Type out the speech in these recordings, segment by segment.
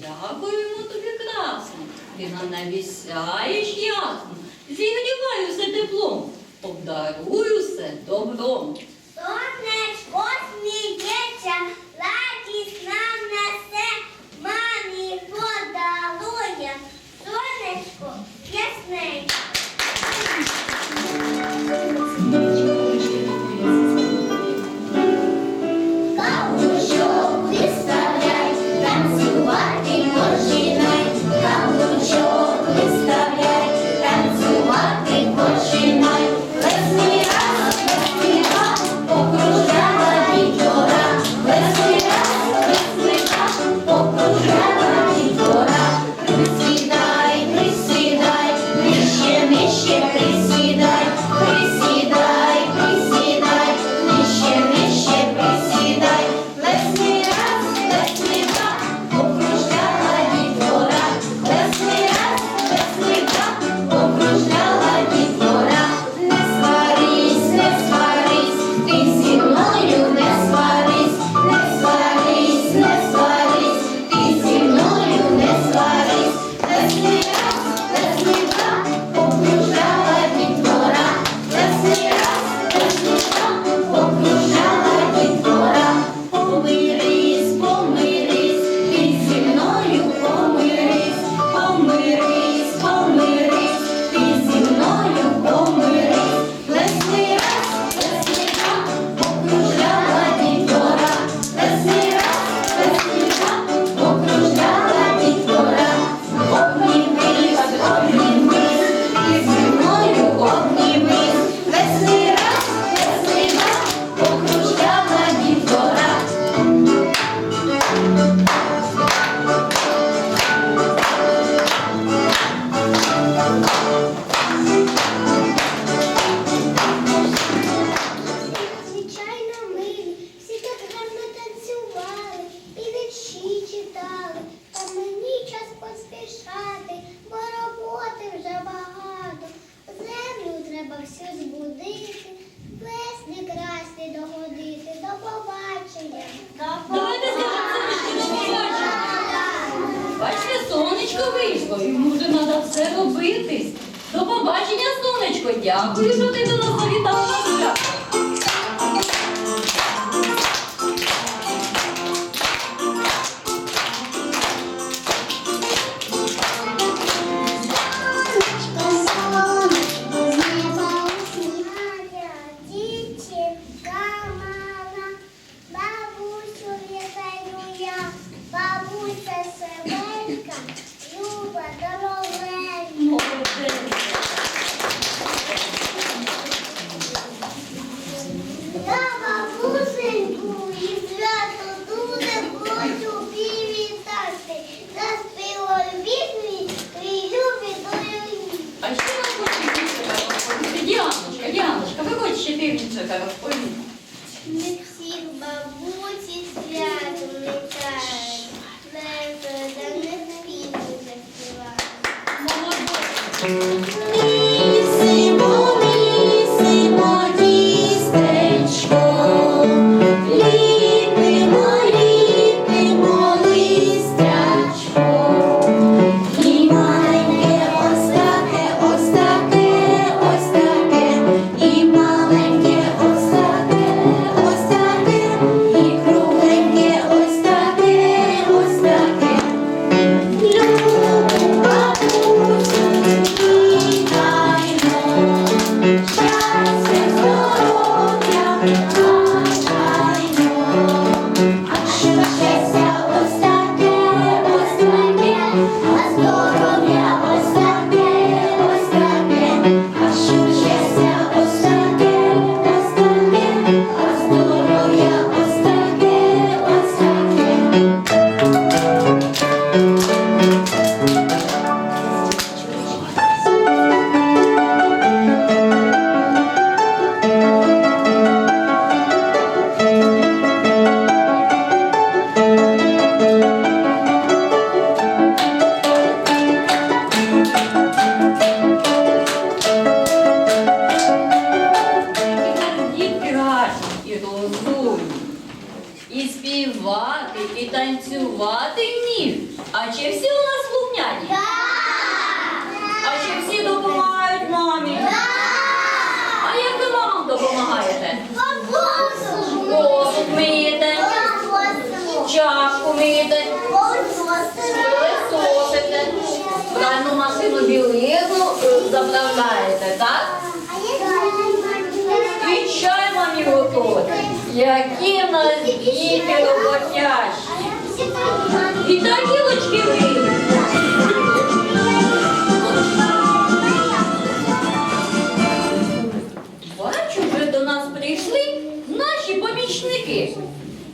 дякуємо тобі красно, ти на небі ясно, Зігріваю все теплом, обдарую все добром. Дівчата, розповімо. Ми всіх бабусі святом вітаємо. Лето за них пісню заспіваємо. Молодець. хто, які нас діти роботящі. І тарілочки ви. Бачу, вже до нас прийшли наші помічники.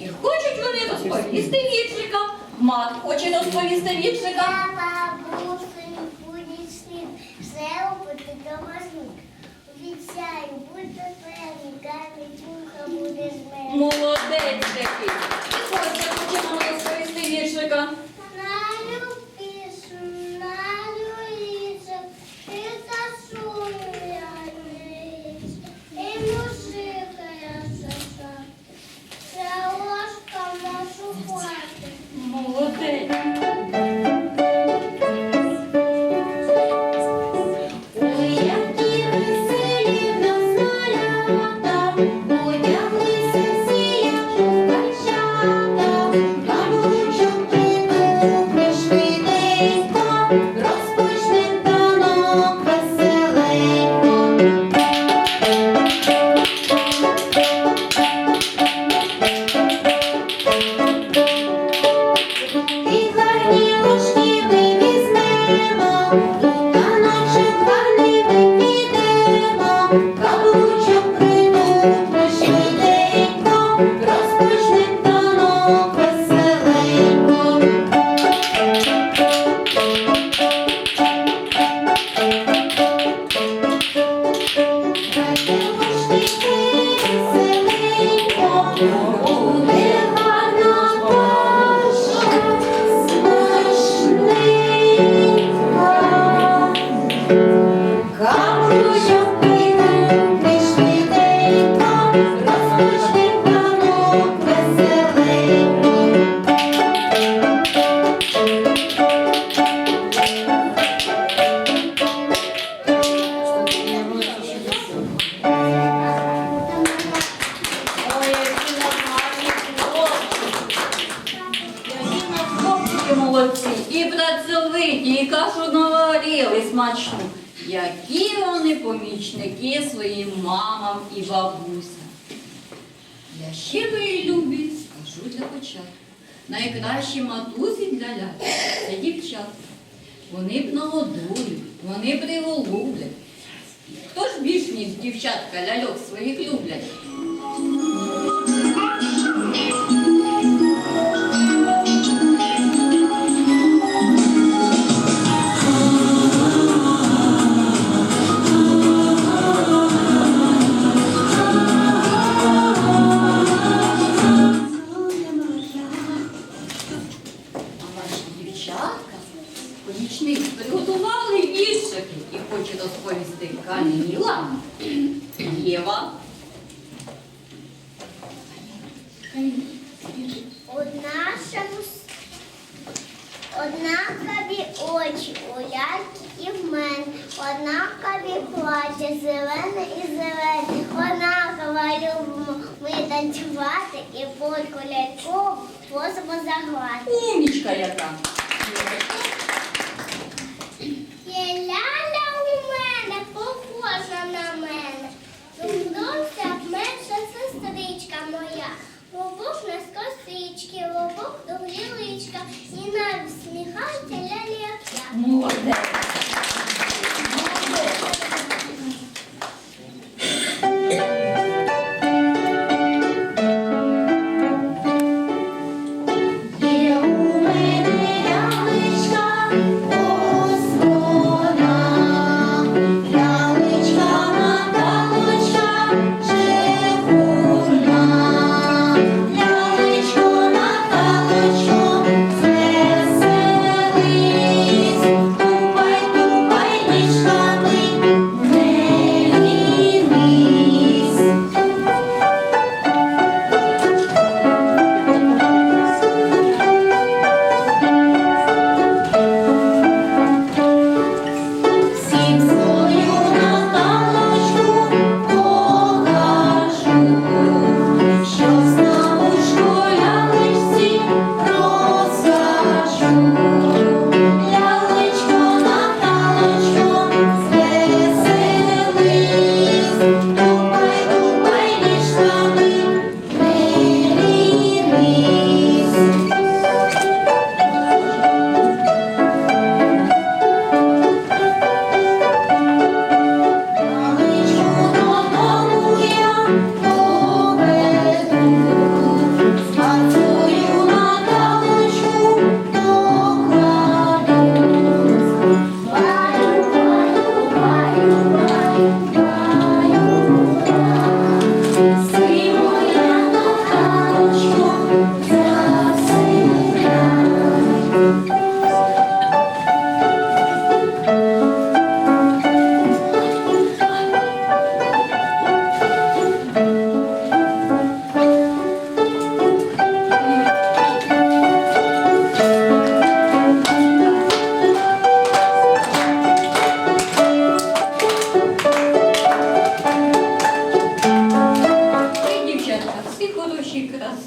І хочуть вони розповісти вітчикам. Мат хоче розповісти вітчикам. буде. Молодець такий. І хоче починаємо розповісти віршика. гублять. Хто ж більш ніж дівчатка ляльок своїх люблять? Однакові очі у ляльки і в мене, однакові плаття, зелене і зелене, однаково любимо ми танцювати і польку ляльку просимо заграти. Умічка яка. Є ляля у мене, похожа на мене. Думдовся менша сестричка моя. Лобок на косички, лобок до ліличка. І навіть сміхається лялі, як я. Молодець. Молодець.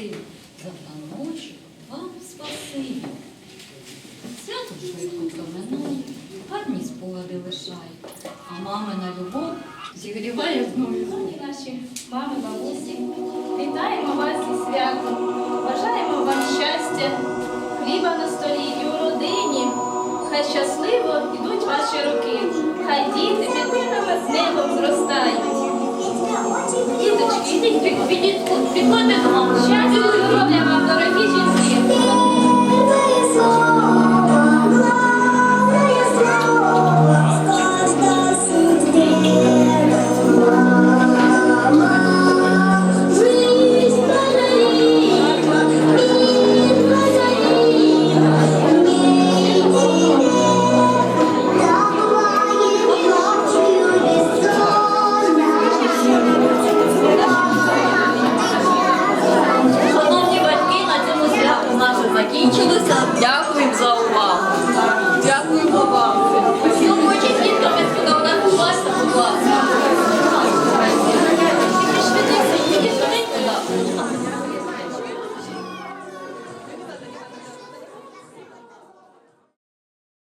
Красиві. За паночок вам спасибі. Свято швидко проминуло, гарні спогади лишає, а мамина любов зігріває знову. Шановні наші мами, бабусі, вітаємо вас зі святом. Бажаємо вам щастя, хліба на столі і у родині. Хай щасливо йдуть ваші роки, хай діти під мирним небом зростають. Діточки, ідіть, підходьте до мами. Щастя здоров'я вам, дорогі жінки!